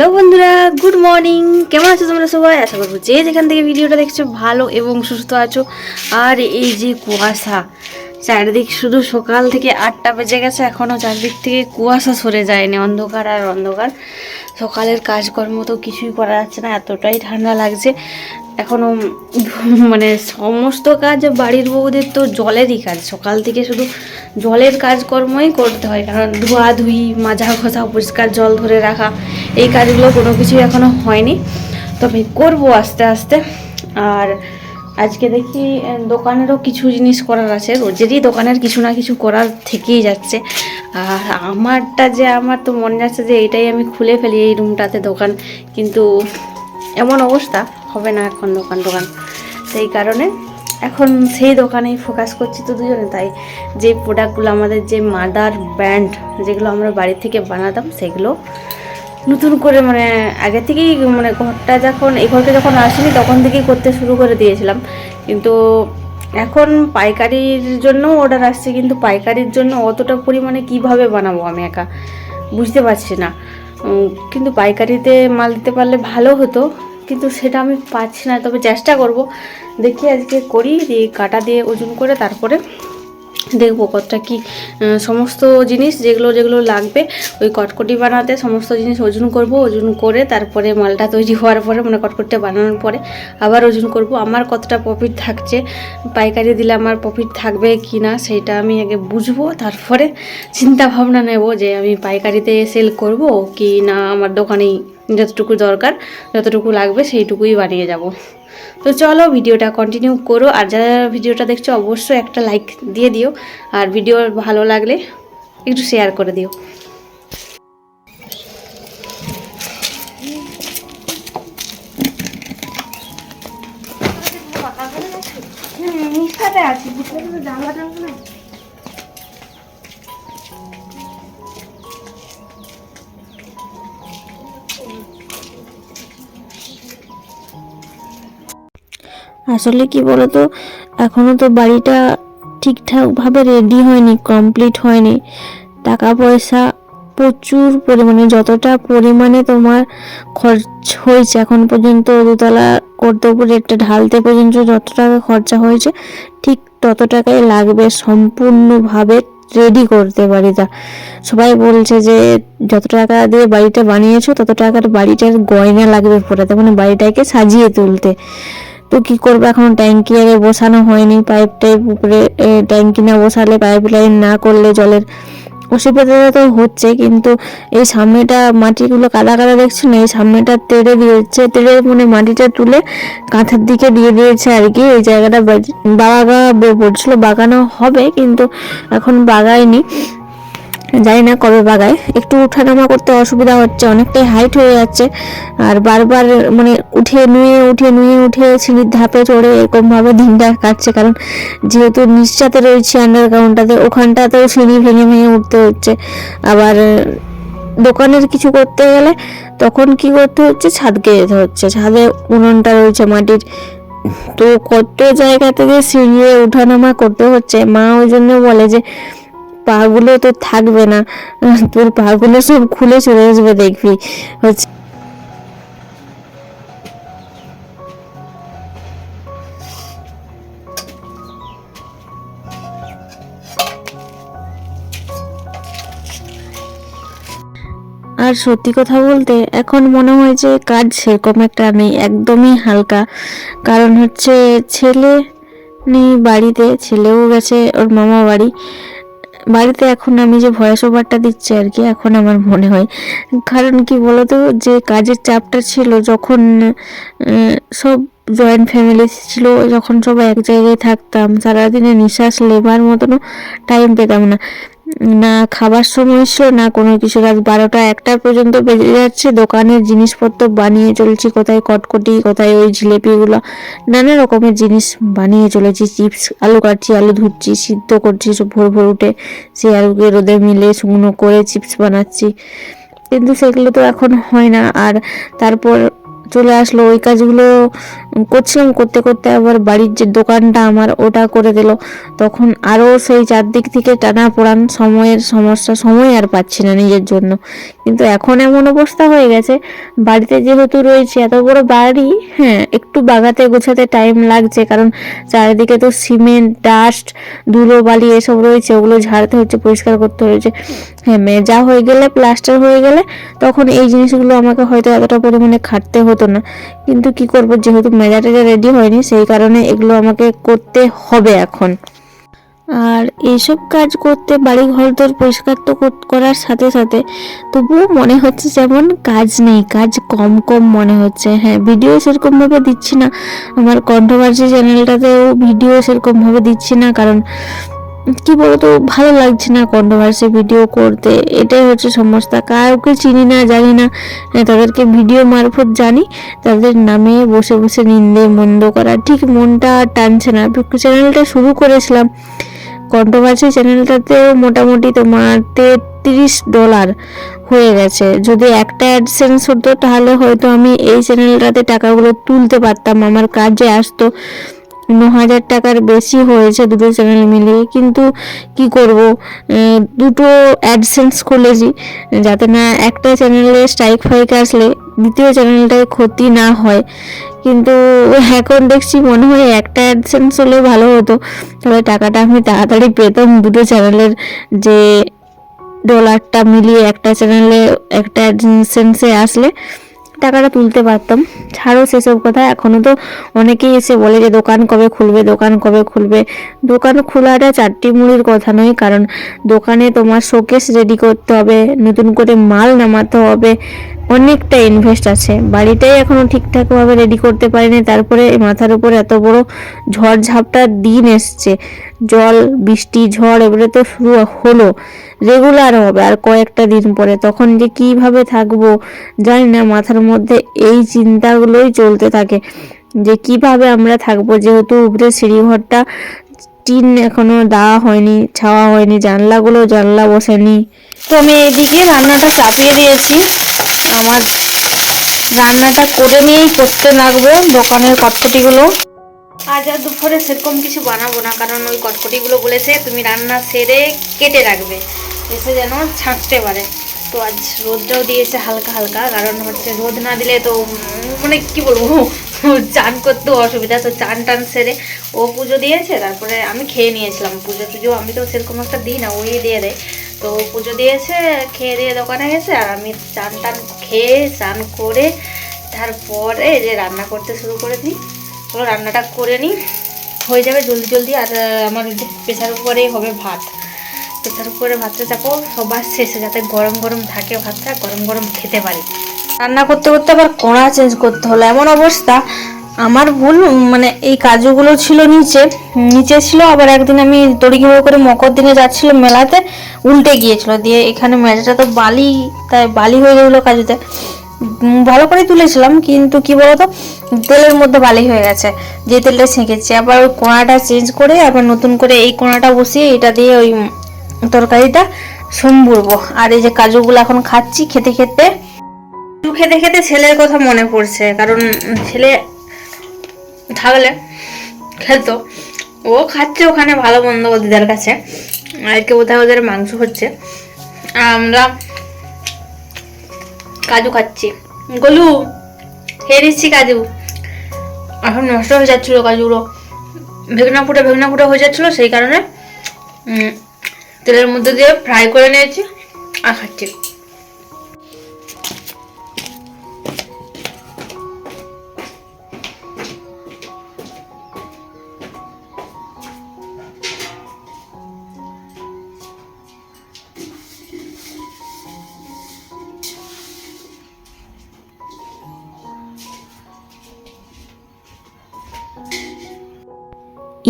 Hello বন্ধুরা, good morning. কেমন আছো তোমরা সবাই? আশা করব যে যেখান থেকে ভিডিওটা দেখছ ভালো এবং সুস্থ আছো। আর এই যে কুয়াশা, চারিদিক শুধু সকাল থেকে আটটা বেজে গেছে এখনও চারিদিক থেকে কুয়াশা সরে যায়নি, অন্ধকার আর অন্ধকার। সকালের কাজকর্ম তো কিছুই করা যাচ্ছে না, এতটাই ঠান্ডা লাগছে। এখনও মানে সমস্ত কাজ বাড়ির বউদের তো জলেরই কাজ। সকাল থেকে শুধু জলের কাজকর্মই করতে হয়, কারণ ধোয়া ধুই, মাজা ঘষা, পরিষ্কার জল ধরে রাখা, এই কাজগুলো কোনো কিছুই এখনও হয়নি। তবে করব আস্তে আস্তে। আর আজকে দেখি দোকানেরও কিছু জিনিস করার আছে। রোজেরই দোকানের কিছু না কিছু করার থেকেই যাচ্ছে। আর আমারটা যে, আমার তো মনে যাচ্ছে যে, এটাই আমি খুলে ফেলি এই রুমটাতে দোকান। কিন্তু এমন অবস্থা, হবে না এখন দোকান দোকান। সেই কারণে এখন সেই দোকানেই ফোকাস করছি তো দুজনে। তাই যে প্রোডাক্টগুলো আমাদের যে মাদার ব্র্যান্ড যেগুলো আমরা বাড়ি থেকে বানাতাম, সেগুলো নতুন করে মানে আগে থেকেই মানে ঘরটা যখন, এই ঘরটা যখন আসেনি তখন থেকেই করতে শুরু করে দিয়েছিলাম। কিন্তু এখন পাইকারির জন্য অর্ডার আসছে, কিন্তু পাইকারির জন্য অতটা পরিমাণে কীভাবে বানাবো আমি একা? বুঝতে পারছি না। কিন্তু পাইকারিতে মাল দিতে পারলে ভালো হতো, কিন্তু সেটা আমি পাচ্ছি না। তবে চেষ্টা করব। দেখি আজকে করি, দিয়ে কাটা দিয়ে ওজন করে তারপরে দেখব কতটা কি সমস্ত জিনিস যেগুলো যেগুলো লাগবে, ওই কটকটি বানাতে সমস্ত জিনিস ওজন করব, ওজন করে তারপরে মালটা তৈরি হওয়ার পরে মানে কটকটিটা বানানোর পরে আবার ওজন করব। আমার কতটা প্রফিট থাকছে, পাইকারি দিলে আমার প্রফিট থাকবে কি না, সেটা আমি আগে বুঝব, তারপরে চিন্তা ভাবনা নেব যে আমি পাইকারিতে সেল করব কি না, আমার দোকানেই যতটুকু দরকার, যতটুকু লাগবে সেইটুকুই বানিয়ে যাব। তো চলো ভিডিওটা কন্টিনিউ করো। আর যারা ভিডিওটা দেখছ, অবশ্যই একটা লাইক দিয়ে দিও। আর ভিডিও ভালো লাগলে একটু শেয়ার করে দিও। আসলে কি বলতো, এখনও তো বাড়িটা ঠিকঠাকভাবে রেডি হয়নি কমপ্লিট হয়নি। টাকা পয়সা প্রচুর পরিমাণে, যতটা পরিমাণে তোমার খরচ হয়েছে, এখন পর্যন্ত দোতলা করতে উপরে একটা ঢালতে পর্যন্ত যত টাকা খরচা হয়েছে, ঠিক তত টাকাই লাগবে সম্পূর্ণভাবে রেডি করতে বাড়িটা সবাই বলছে যে, যত টাকা দিয়ে বাড়িটা বানিয়েছো, তত টাকার বাড়িটার গয়না লাগবে পরে মানে বাড়িটাকে সাজিয়ে তুলতে। তো কি করব? এখন ট্যাঙ্কি আগে বসানো হয়নি। পাইপ টাইপ উপরে ট্যাঙ্কি না বসালে পাইপ লাইন না করলে জলের অসুবিধা তো হচ্ছে, কিন্তু এই সামনেটা মাটিগুলো কাদা কাদা দেখছ না? এই সামনেটা তেড়ে দিয়েছে, তেড়ে মানে মাটিটা তুলে কাঁথের দিকে দিয়ে দিয়েছে আর কি। এই জায়গাটা বাগ- বলছিল বাগানো হবে, কিন্তু এখন বাগায়নি জানি না কবে বাগায়। একটু উঠানামা করতে অসুবিধা হচ্ছে, অনেকটাই হাইট হয়ে যাচ্ছে। আর বারবার মানে উঠে নুয়ে উঠে নুয়ে উঠে সিঁড়ির ধাপে চড়ে এরকমভাবে দিনটা কাটছে। কারণ যেহেতু নিশ্চাতে রয়েছে আন্ডারগ্রাউন্ডটাতে ওখানটাতেও সিঁড়ি ভেঙে ভেঙে উঠতে হচ্ছে। আবার দোকানের কিছু করতে গেলে তখন কি করতে হচ্ছে? ছাদকে যেতে হচ্ছে। ছাদে উনুনটা রয়েছে, মাটির। তো কত জায়গা থেকে সিঁড়িয়ে উঠানামা করতে হচ্ছে? মা ওই জন্য বলে যে পাগুলো তো থাকবে না। তোর পাগুলো সব খুলে চলে আসবে দেখবি। হচ্ছে আর সত্যি কথা বলতে, এখন মনে হয় যে কাজ সেরকম একটা নেই, একদমই হালকা। কারণ হচ্ছে ছেলে নেই বাড়িতে, ছেলেও গেছে, ওর মামা বাড়ি। বাড়িতে এখন আমি যে ভয়েস ওভারটা দিচ্ছি আর কি, এখন আমার মনে হয়। কারণ কি বলতো, যে কাজের চাপটা ছিল, যখন সব জয়েন্ট ফ্যামিলি ছিল, যখন সবাই এক জায়গায় থাকতাম, সারাদিনে নিঃশ্বাস লেবার মতনও টাইম পেতাম না। না খাবার সময় ছিল, না কোনো কিছু। রাত বারোটা একটা পর্যন্ত বেজে যাচ্ছে। দোকানের জিনিসপত্র বানিয়ে চলছি। কোথায় কটকটি, কোথায় ওই জিলেপিগুলো। নানা রকমের জিনিস বানিয়ে চলেছি। চিপস, আলু কাটছি, আলু ধুচ্ছি, সিদ্ধ করছি, সব ভোর ভোর উঠে সেই আলুকে রোদে মিলে শুকনো করে চিপস বানাচ্ছি। কিন্তু সেগুলো তো এখন হয় না। আর তারপর চলে আসলো। ওই কাজগুলো করছিলাম, করতে করতে আবার বাড়ির যে দোকানটা আমার, ওটা করে দিল। তখন আরও সেই চারদিক থেকে টানা পোড়ান সময়ের সমস্যা, সময় আর পাচ্ছি না নিজের জন্য। কিন্তু এখন এমন অবস্থা হয়ে গেছে, বাড়িতে যেহেতু রয়েছে, এত বড় বাড়ি হ্যাঁ একটু বাগাতে গোছাতে টাইম লাগছে। কারণ চারিদিকে তো সিমেন্ট ডাস্ট ধুলো বালি এসব রয়েছে, ওগুলো ঝাড়তে হচ্ছে, পরিষ্কার করতে হয়েছে হ্যাঁ মেজা হয়ে গেলে প্লাস্টার হয়ে গেলে, তখন এই জিনিসগুলো আমাকে হয়তো এতটা পরিমাণে খাটতে হতো না। কিন্তু কি করব, যেহেতু মেজা টেজা রেডি হয়নি, সেই কারণে এগুলো আমাকে করতে হবে এখন। আর এইসব কাজ করতে বাড়ি ঘর পরিষ্কার তো কর- করার সাথে সাথে তবুও মনে হচ্ছে যেমন কাজ নেই, কাজ কম কম মনে হচ্ছে। হ্যাঁ ভিডিও সেরকমভাবে দিচ্ছি না। আমার কন্ট্রোভার্সি চ্যানেলটাতেও ভিডিও সেরকমভাবে দিচ্ছি না, কারণ কি বলতো ভালো লাগছে না কন্ট্রোভার্সি ভিডিও করতে। এটাই হচ্ছে সমস্যা। কাউকে চিনি না জানি না। হ্যাঁ, তাদেরকে ভিডিও মারফত জানি। তাদের নামে বসে বসে নিন্দে মন্দ করা। ঠিক মনটা টানছে না। চ্যানেলটা শুরু করেছিলাম। কন্ট্রোভার্সি চ্যানেলটাতেও মোটামুটি তোমার তেত্রিশ ডলার হয়ে গেছে। যদি একটা অ্যাডসেন্স হতো তাহলে হয়তো আমি এই চ্যানেলটাতে টাকাগুলো তুলতে পারতাম। আমার কাজে আসতো। ন হাজার টাকার বেশি হয়েছে দুটো চ্যানেল মিলিয়ে, কিন্তু কি করব? দুটো অ্যাডসেন্স খুলেছি, যাতে না একটা চ্যানেলে স্ট্রাইক ফাইক আসলে দ্বিতীয় চ্যানেলটায় ক্ষতি না হয়। কিন্তু এখন দেখছি মনে হয় একটা অ্যাডসেন্স হলে ভালো হতো। তাহলে টাকাটা আমি তাড়াতাড়ি পেতাম দুটো চ্যানেলের যে ডলারটা মিলিয়ে একটা চ্যানেলে একটা অ্যাডসেন্সে আসলে। টাকাটা তুলতে পারতাম। ছাড়ো সেসব কথা এখনও তো অনেকেই এসে বলে যে, দোকান কবে খুলবে, দোকান কবে খুলবে? দোকান খোলাটা চারটি মুড়ির কথা নয়, কারণ দোকানে তোমার শোকেস রেডি করতে হবে, নতুন করে মাল নামাতে হবে, অনেকটা ইনভেস্ট আছে। বাড়িটাই এখনও ঠিকঠাকভাবে রেডি করতে পারিনি, তারপরে মাথার উপর এত বড় ঝড় ঝাপটার দিন এসছে। জল, বৃষ্টি, ঝড়, এবারে তো শুরু হলো। রেগুলার হবে আর কয়েকটা দিন পরে। তখন যে কীভাবে থাকব জানি না, মাথার মধ্যে এই চিন্তাগুলোই চলতে থাকে যে কীভাবে আমরা থাকব। যেহেতু উপরে সিঁড়িঘরটা টিন এখনও দেওয়া হয়নি, ছাওয়া হয়নি, জানলাগুলো জানলা বসেনি। তো আমি এদিকে রান্নাটা চাপিয়ে দিয়েছি। আমার রান্নাটা করে নিয়েই করতে লাগবে দোকানের কটকটিগুলো। আজ আর দুপুরে সেরকম কিছু বানাবো না, কারণ ওই কটকটিগুলো বলেছে তুমি রান্না সেরে কেটে রাখবে, এসে যেন ছাঁকতে পারে। তো আজ রোদটাও দিয়েছে হালকা হালকা, কারণ হচ্ছে রোদ না দিলে তো মানে কি বলব, চান করতেও অসুবিধা। তো চান টান সেরে ও পুজো দিয়েছে, তারপরে আমি খেয়ে নিয়েছিলাম। পুজো টুজো আমি তো সেরকম একটা দিই না, ওই দিয়ে দেয়। তো পুজো দিয়েছে, খেয়ে দিয়ে দোকানে গেছে, আর আমি চান টান খেয়ে, চান করে তারপরে যে রান্না করতে শুরু করে দিই তো রান্নাটা করে নিই। হয়ে যাবে জলদি জলদি আর আমার প্রেশার উপরেই হবে ভাত। প্রেশার উপরে ভাতটা চাপো সবার শেষে যাতে গরম গরম থাকে ভাতটা, গরম গরম খেতে পারি। রান্না করতে করতে আবার কড়া চেঞ্জ করতে হলো। এমন অবস্থা, আমার ভুল মানে এই কাজুগুলো ছিল নিচে নিচে ছিল, আবার একদিন আমি তড়িঘড়ি করে মকর দিনে যাচ্ছিল মেলাতে, উল্টে গিয়েছিল। দিয়ে এখানে মেঝেটা তো বালি, তাই বালি হয়ে গেছিল কাজুতে। ভালো করে তুলেছিলাম, কিন্তু কি বলতো, তেলের মধ্যে বালি হয়ে গেছে। যে তেলটা ছেঁকেছি, আবার ওই কোড়াটা চেঞ্জ করে আবার নতুন করে এই কোড়াটা বসিয়ে এটা দিয়ে ওই তরকারিটা সম্ভুরবো। আর এই যে কাজুগুলো এখন খাচ্ছি খেতে খেতে খেতে খেতে ছেলের কথা মনে পড়ছে, কারণ ছেলে থাকলে খেলতো, ও খাচ্ছে ওখানে ভালো ও দিদার কাছে। আজকে বোধহয় ওদের মাংস হচ্ছে। আর আমরা কাজু খাচ্ছি। গলু, খেয়ে নিচ্ছি কাজু। এখন নষ্ট হয়ে যাচ্ছিল কাজুগুলো। ভেগনা ফুটে ভেগনা ফুটে হয়ে যাচ্ছিল, সেই কারণে তেলের মধ্যে দিয়ে ফ্রাই করে নিয়েছি আর খাচ্ছি।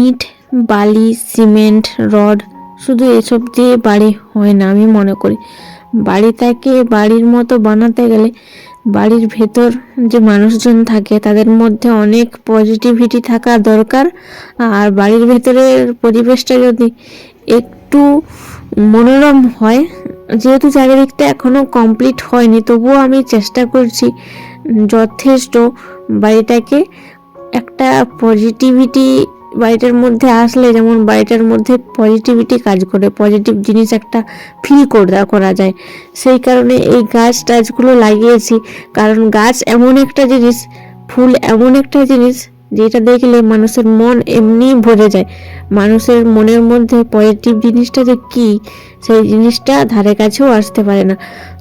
ইট, বালি, সিমেন্ট, রড, শুধু এসব দিয়ে বাড়ি হয় না, আমি মনে করি। বাড়িটাকে বাড়ির মতো বানাতে গেলে বাড়ির ভেতর যে মানুষজন থাকে, তাদের মধ্যে অনেক পজিটিভিটি থাকা দরকার। আর বাড়ির ভেতরের পরিবেশটা যদি একটু মনোরম হয়, যেহেতু চারিদিকটা এখনও কমপ্লিট হয়নি, তবুও আমি চেষ্টা করছি যথেষ্ট বাড়িটাকে একটা পজিটিভিটি বাড়িটার মধ্যে আসলে যেমন বাড়িটার মধ্যে পজিটিভিটি কাজ করে পজিটিভ জিনিস একটা ফিল করা করা যায়। সেই কারণে এই গাছ টাছগুলো লাগিয়েছি। কারণ গাছ এমন একটা জিনিস, ফুল এমন একটা জিনিস যেটা দেখলে মানুষের মন এমনি ভরে যায়। মানুষের মনের মধ্যে পজিটিভ জিনিসটা যে কী, সেই জিনিসটা ধারে কাছেও আসতে পারে না।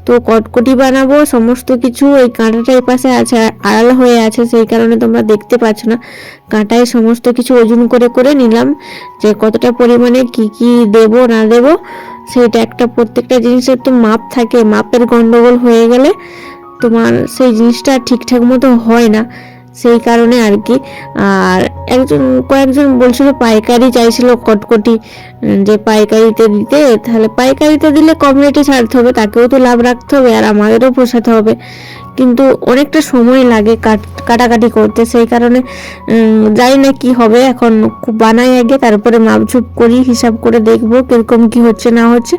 তো কটকটি বানাবো, সমস্ত কিছু ওই কাঁটাটা এই পাশে আছে, আড়াল হয়ে আছে, সেই কারণে তোমরা দেখতে পাচ্ছ না। কাঁটায় সমস্ত কিছু ওজন করে করে নিলাম, যে কতটা পরিমাণে কি কি দেব, না দেব সেটা একটা প্রত্যেকটা জিনিসের তো মাপ থাকে। মাপের গন্ডগোল হয়ে গেলে তোমার সেই জিনিসটা ঠিকঠাক মতো হয় না। সেই কারণে আর কি। আর একজন, কয়েকজন বলছিল পাইকারি চাইছিল কটকটি যে পাইকারিতে দিতে, তাহলে পাইকারিতে দিলে কম রেটে ছাড়তে হবে, তাকেও তো লাভ রাখতে হবে, আর আমাদেরও পোষাতে হবে। কিন্তু অনেকটা সময় লাগে কাট কাটাকাটি করতে, সেই কারণে জানি না কি হবে। এখন বানাই আগে, তারপরে মাপঝুপ করি, হিসাব করে দেখব কীরকম কি হচ্ছে, না হচ্ছে।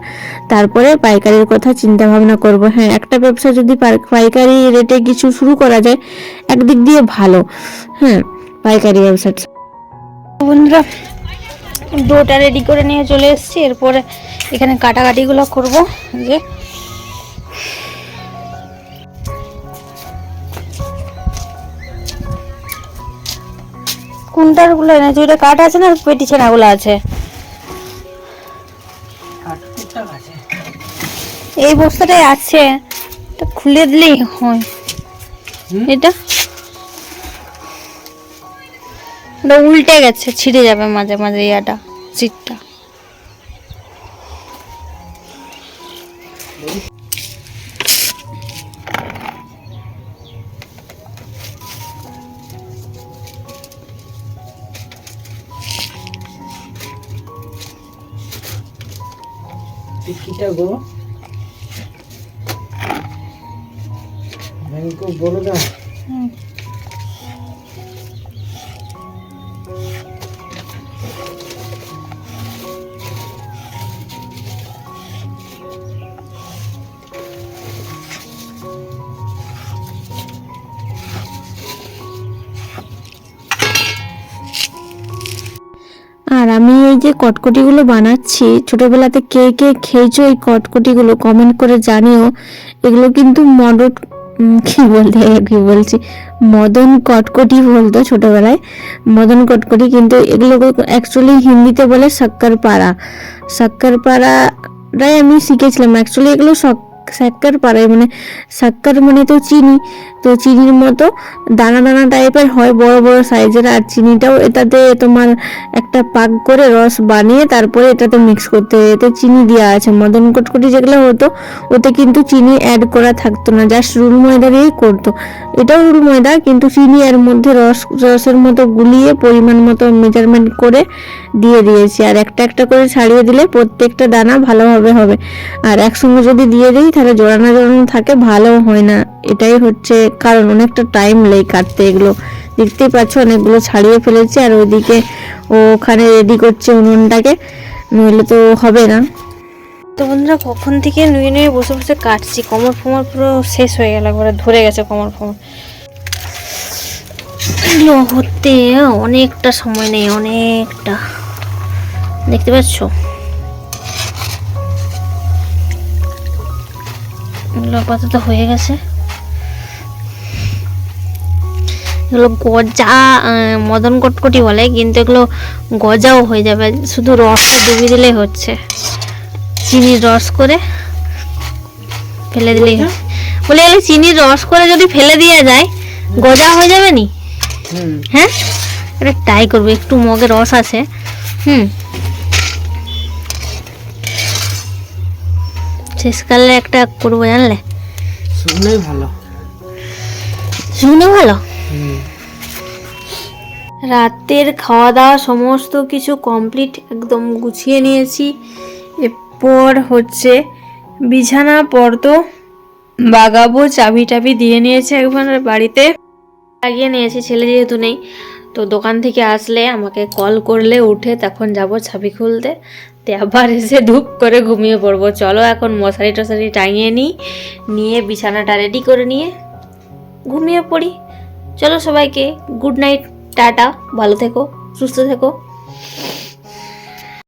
তারপরে পাইকারির কথা চিন্তা ভাবনা করব। হ্যাঁ একটা ব্যবসা যদি পাইকারি রেটে কিছু শুরু করা যায়, একদিক দিয়ে ভালো। হ্যাঁ পাইকারি ব্যবসাটা। বন্ধুরা, ডোটা রেডি করে নিয়ে চলে এসেছি। এরপরে এখানে কাটাকাটিগুলো করব। যে কোনটারগুলো এনেছি ওইটা কাঠ আছে না পেটি ছেনাগুলো আছে? এই বস্তাটাই আছে এটা খুলে দিলেই হয়। এটা? ওটা উল্টে গেছে ছিঁড়ে যাবে মাঝে মাঝে ইয়াটা সিটটা গো। ব্যাংক বলো আর কটকটিগুলো বানাচ্ছি। ছোটবেলাতে কে কে খেয়েছো এই কটকটিগুলো কমেন্ট করে জানিও। এগুলো কিন্তু মডট কি বলতে কি বলছি? মদন কটকটি বলতো ছোটবেলায়। মদন কটকটি কিন্তু এগুলো অ্যাকচুয়ালি হিন্দিতে বলে শক্কর পাড়া শক্কর পাড়াটাই আমি শিখেছিলাম। অ্যাকচুয়ালি এগুলো শক- শক্কর পাড়ায় মানে শক্কর মানে তো চিনি, তো চিনির মতো দানা দানা টাইপের হয়, বড় বড় সাইজের, আর চিনিটাও এটাতে তোমার একটা পাক করে রস বানিয়ে তারপরে এটাতে মিক্স করতে এতে চিনি দেওয়া আছে, মদন কটকটি যেগুলো হতো, ওতে কিন্তু চিনি অ্যাড করা থাকতো না জাস্ট রুল ময়দা দিয়েই করতো। এটাও রুল ময়দা, কিন্তু চিনি এর মধ্যে রস, রসের মতো গুলিয়ে পরিমাণ মতো মেজারমেন্ট করে দিয়ে দিয়েছি। আর একটা একটা করে ছাড়িয়ে দিলে প্রত্যেকটা দানা ভালোভাবে হবে। আর একসঙ্গে যদি দিয়ে দিই তাহলে জোড়ানো জোড়ানো থাকে ভালো হয় না। এটাই হচ্ছে কারণ অনেকটা টাইম লেগে কাটতে এগুলো। দেখতেই পাচ্ছ, অনেকগুলো ছাড়িয়ে ফেলেছি আর ওইদিকে ওখানে রেডি করছে উনুনটাকে। নইলে তো হবে না। তো বন্ধুরা, কখন থেকে নুয়ে নুয়ে বসে বসে কাটছি? কোমর ফোমর পুরো শেষ হয়ে গেল, একবারে ধরে গেছে কোমর ফোমর। হতে অনেকটা সময় নেই, অনেকটা। দেখতে পাচ্ছ? এগুলো আপাতত হয়ে গেছে। এগুলো গজা মদন কটকটি বলে কিন্তু এগুলো গজাও হয়ে যাবে। শুধু রসটা ডুবিয়ে দিলেই হচ্ছে। চিনির রস করে ফেলে দিলেই। বলে এলে চিনির রস করে যদি ফেলে দেওয়া যায় গজা হয়ে যাবে নি? হ্যাঁ? এটা ট্রাই করব একটু মগে রস আছে। হুম। শেষকালে একটা করব জানলে? শুকনোই ভালো। শুনে ভালো? রাতের খাওয়া দাওয়া সমস্ত কিছু কমপ্লিট একদম গুছিয়ে নিয়েছি। এরপর হচ্ছে বিছানা পর্দ বাগাবো চাবি টাবি দিয়ে নিয়েছে একবার বাড়িতে। লাগিয়ে নিয়েছি ছেলে যেহেতু নেই তো দোকান থেকে আসলে আমাকে কল করলে উঠে তখন যাব চাবি খুলতে। আবার এসে ধূপ করে ঘুমিয়ে পড়ব। চলো এখন মশারি টশারি টাঙিয়ে নিই, নিয়ে বিছানাটা রেডি করে নিয়ে ঘুমিয়ে পড়ি। চলো সবাইকে গুড নাইট টাটা, ভালো থেকো, সুস্থ থেকো।